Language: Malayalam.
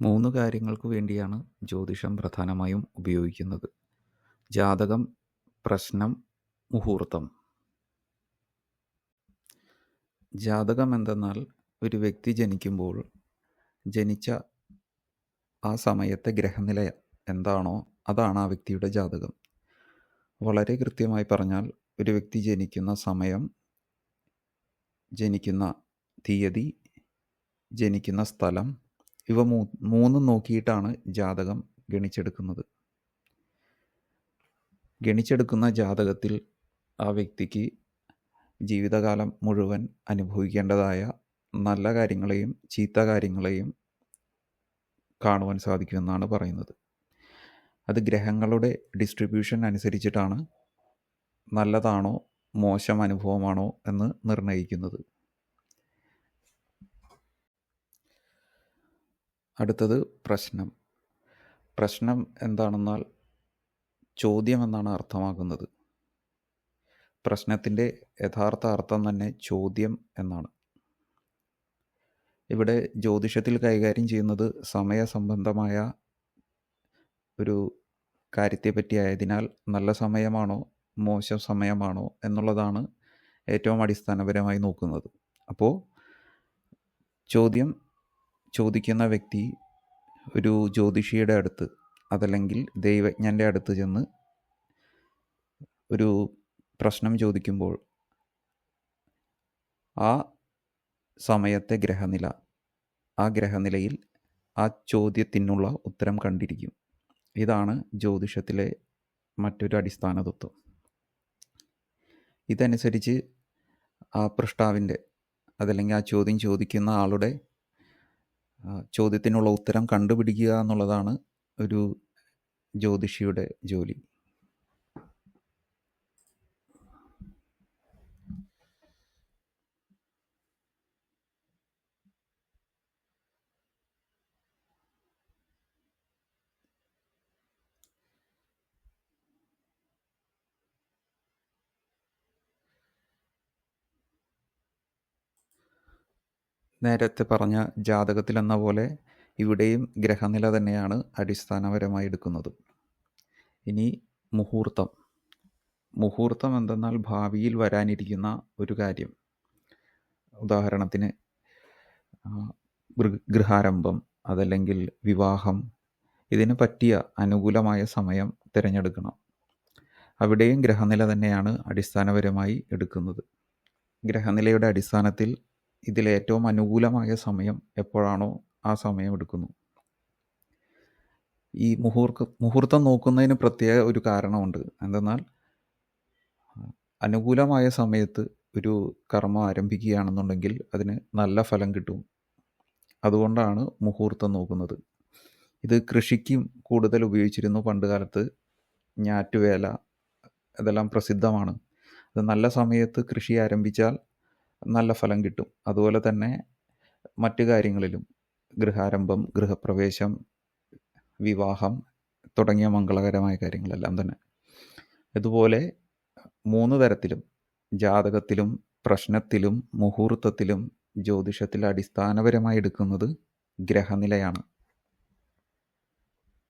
മൂന്ന് കാര്യങ്ങൾക്ക് വേണ്ടിയാണ് ജ്യോതിഷം പ്രധാനമായും ഉപയോഗിക്കുന്നത്. ജാതകം പ്രശ്നം മുഹൂർത്തം. ജാതകം എന്തെന്നാൽ ഒരു വ്യക്തി ജനിക്കുമ്പോൾ ജനിച്ച ആ സമയത്തെ ഗ്രഹനില എന്താണോ അതാണ് ആ വ്യക്തിയുടെ ജാതകം. വളരെ കൃത്യമായി പറഞ്ഞാൽ ഒരു വ്യക്തി ജനിക്കുന്ന സമയം ജനിക്കുന്ന തീയതി ജനിക്കുന്ന സ്ഥലം ഇവ മൂ മൂന്നും നോക്കിയിട്ടാണ് ജാതകം ഗണിച്ചെടുക്കുന്നത്. ഗണിച്ചെടുക്കുന്ന ജാതകത്തിൽ ആ വ്യക്തിക്ക് ജീവിതകാലം മുഴുവൻ അനുഭവിക്കേണ്ടതായ നല്ല കാര്യങ്ങളെയും ചീത്ത കാര്യങ്ങളെയും കാണുവാൻ സാധിക്കുമെന്നാണ് പറയുന്നത്. അത് ഗ്രഹങ്ങളുടെ ഡിസ്ട്രിബ്യൂഷൻ അനുസരിച്ചിട്ടാണ് നല്ലതാണോ മോശം അനുഭവമാണോ എന്ന് നിർണയിക്കുന്നത്. അടുത്തത് പ്രശ്നം. പ്രശ്നം എന്താണെന്നാൽ ചോദ്യം എന്നാണ് അർത്ഥമാക്കുന്നത്. പ്രശ്നത്തിന്റെ യഥാർത്ഥ അർത്ഥം തന്നെ ചോദ്യം എന്നാണ്. ഇവിടെ ജ്യോതിഷത്തിൽ കൈകാര്യം ചെയ്യുന്നത് സമയസംബന്ധമായ ഒരു കാര്യത്തെ പറ്റിയായതിനാൽ നല്ല സമയമാണോ മോശം സമയമാണോ എന്നുള്ളതാണ് ഏറ്റവും അടിസ്ഥാനപരമായി നോക്കുന്നത്. അപ്പോൾ ചോദ്യം ചോദിക്കുന്ന വ്യക്തി ഒരു ജ്യോതിഷിയുടെ അടുത്ത് അതല്ലെങ്കിൽ ദൈവജ്ഞന്റെ അടുത്ത് ചെന്ന് ഒരു പ്രശ്നം ചോദിക്കുമ്പോൾ ആ സമയത്തെ ഗ്രഹനില ആ ഗ്രഹനിലയിൽ ആ ചോദ്യത്തിനുള്ള ഉത്തരം കണ്ടിരിക്കും. ഇതാണ് ജ്യോതിഷത്തിലെ മറ്റൊരു അടിസ്ഥാന തത്വം. ഇതനുസരിച്ച് ആ പൃഷ്ടാവിന്റെ അതല്ലെങ്കിൽ ആ ചോദ്യം ചോദിക്കുന്ന ആളുടെ ചോദ്യത്തിനുള്ള ഉത്തരം കണ്ടുപിടിക്കുക എന്നുള്ളതാണ് ഒരു ജ്യോതിഷിയുടെ ജോലി. നേരത്തെ പറഞ്ഞ ജാതകത്തിലെന്ന പോലെ ഇവിടെയും ഗ്രഹനില തന്നെയാണ് അടിസ്ഥാനപരമായി എടുക്കുന്നത്. ഇനി മുഹൂർത്തം. മുഹൂർത്തം എന്തെന്നാൽ ഭാവിയിൽ വരാനിരിക്കുന്ന ഒരു കാര്യം. ഉദാഹരണത്തിന് ഗൃഹാരംഭം അതല്ലെങ്കിൽ വിവാഹം ഇതിന് പറ്റിയ അനുകൂലമായ സമയം തിരഞ്ഞെടുക്കണം. അവിടെയും ഗ്രഹനില തന്നെയാണ് അടിസ്ഥാനപരമായി എടുക്കുന്നത്. ഗ്രഹനിലയുടെ അടിസ്ഥാനത്തിൽ ഇതിലേറ്റവും അനുകൂലമായ സമയം എപ്പോഴാണോ ആ സമയം എടുക്കുന്നു. ഈ മുഹൂർത്ത മുഹൂർത്തം നോക്കുന്നതിന് പ്രത്യേക ഒരു കാരണമുണ്ട്. എന്തെന്നാൽ അനുകൂലമായ സമയത്ത് ഒരു കർമ്മം ആരംഭിക്കുകയാണെന്നുണ്ടെങ്കിൽ അതിന് നല്ല ഫലം കിട്ടും. അതുകൊണ്ടാണ് മുഹൂർത്തം നോക്കുന്നത്. ഇത് കൃഷിക്കും കൂടുതൽ ഉപയോഗിച്ചിരുന്നു. പണ്ട് കാലത്ത് ഞാറ്റുവേല ഇതെല്ലാം പ്രസിദ്ധമാണ്. അത് നല്ല സമയത്ത് കൃഷി ആരംഭിച്ചാൽ നല്ല ഫലം കിട്ടും. അതുപോലെ തന്നെ മറ്റു കാര്യങ്ങളിലും ഗൃഹാരംഭം ഗൃഹപ്രവേശം വിവാഹം തുടങ്ങിയ മംഗളകരമായ കാര്യങ്ങളെല്ലാം തന്നെ. ഇതുപോലെ മൂന്ന് തരത്തിലും ജാതകത്തിലും പ്രശ്നത്തിലും മുഹൂർത്തത്തിലും ജ്യോതിഷത്തിൽ അടിസ്ഥാനപരമായി എടുക്കുന്നത് ഗ്രഹനിലയാണ്.